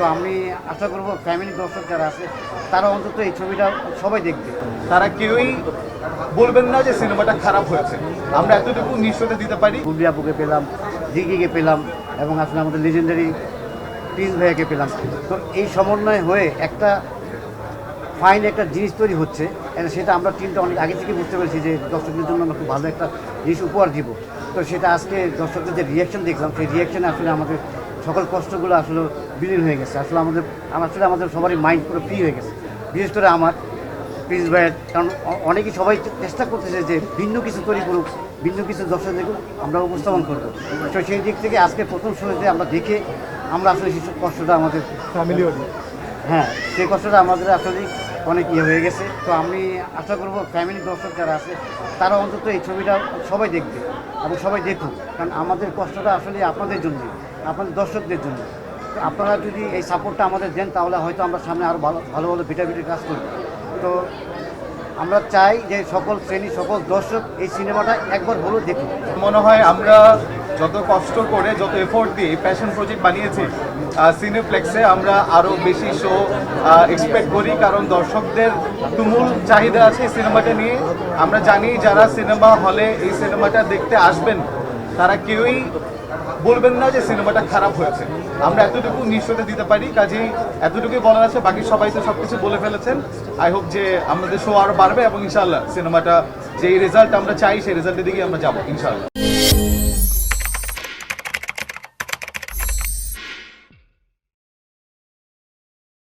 তো আমি আশা করব ফ্যামিলি দর্শক যারা আছে, তারা অন্তত এই ছবিটা সবাই দেখবে। তারা কেউই বলবেন না যে সিনেমাটা খারাপ হয়েছে। আমরা এতটুকু নিশ্চয়তা দিতে পারি। বুবলি আপুকে পেলাম জিগিকে পেলাম, এবং আসলে আমাদের লেজেন্ডারি প্রিন্স ভাইয়াকে পেলাম। তো এই সমন্বয় হয়ে একটা ফাইন একটা জিনিস তৈরি হচ্ছে সেটা আমরা টিমটা অনেক আগে থেকে বুঝতে পেরেছি যে দর্শকদের জন্য আমরা খুব ভালো একটা জিনিস উপহার দিব। তো সেটা আজকে দর্শকদের যে রিয়াকশন দেখলাম, সেই রিয়াকশনে আসলে আমাদের সকল কষ্টগুলো আসলে বিলীন হয়ে গেছে। আসলে আমাদের আসলে আমাদের সবারই মাইন্ড পুরো ফ্রি হয়ে গেছে। বিশেষ করে আমার প্রিন্স ভাইয়ের কারণ অনেকেই সবাই চেষ্টা করতেছে যে ভিন্ন কিছু তৈরি করুক ভিন্ন কিছু দর্শকদেরকে আমরা উপস্থাপন করব। তো সেই দিক থেকে আজকে প্রথম শোতে আমরা দেখে আমরা আসলে সেই সব কষ্টটা আমাদের ফ্যামিলি হ্যাঁ সেই কষ্টটা আমাদের আসলে অনেক ইয়ে হয়ে গেছে। তো আমি আশা করব ফ্যামিলি দর্শক যারা আছে তারা অন্তত এই ছবিটা সবাই দেখবে এবং সবাই দেখুক। কারণ আমাদের কষ্টটা আসলে আপনাদের জন্য আপনাদের দর্শকদের জন্য। আপনারা যদি এই সাপোর্টটা আমাদের দেন, তাহলে হয়তো আমরা সামনে আরও ভালো ভালো ভালো ভিটা ভিটা কাজ করব। তো আমরা চাই যে সকল শ্রেণি, সকল দর্শক এই সিনেমাটা একবার হলেও দেখুক। মনে হয় আমরা যত কষ্ট করে, যত এফোর্ট দিয়ে প্যাশন প্রজেক্ট বানিয়েছি সিনেপ্লেক্সে আমরা আরও বেশি শো এক্সপেক্ট করি। কারণ দর্শকদের তুমুল চাহিদা আছে এই সিনেমাটা নিয়ে। আমরা জানি যারা সিনেমা হলে এই সিনেমাটা দেখতে আসবেন তারা কেউই বলবেন না যে সিনেমাটা খারাপ হয়েছে। আমরা এতটুকু নিশ্চয়তা দিতে পারি, কাজেই এতটুকুই বলার আছে, বাকি সবাই তো সব কিছু বলে ফেলেছেন। আই হোপ যে আমাদের শো আরও বাড়বে এবং ইনশাল্লাহ সিনেমাটা, যেই রেজাল্ট আমরা চাই, সেই রেজাল্টের দিকে আমরা যাব ইনশাল্লাহ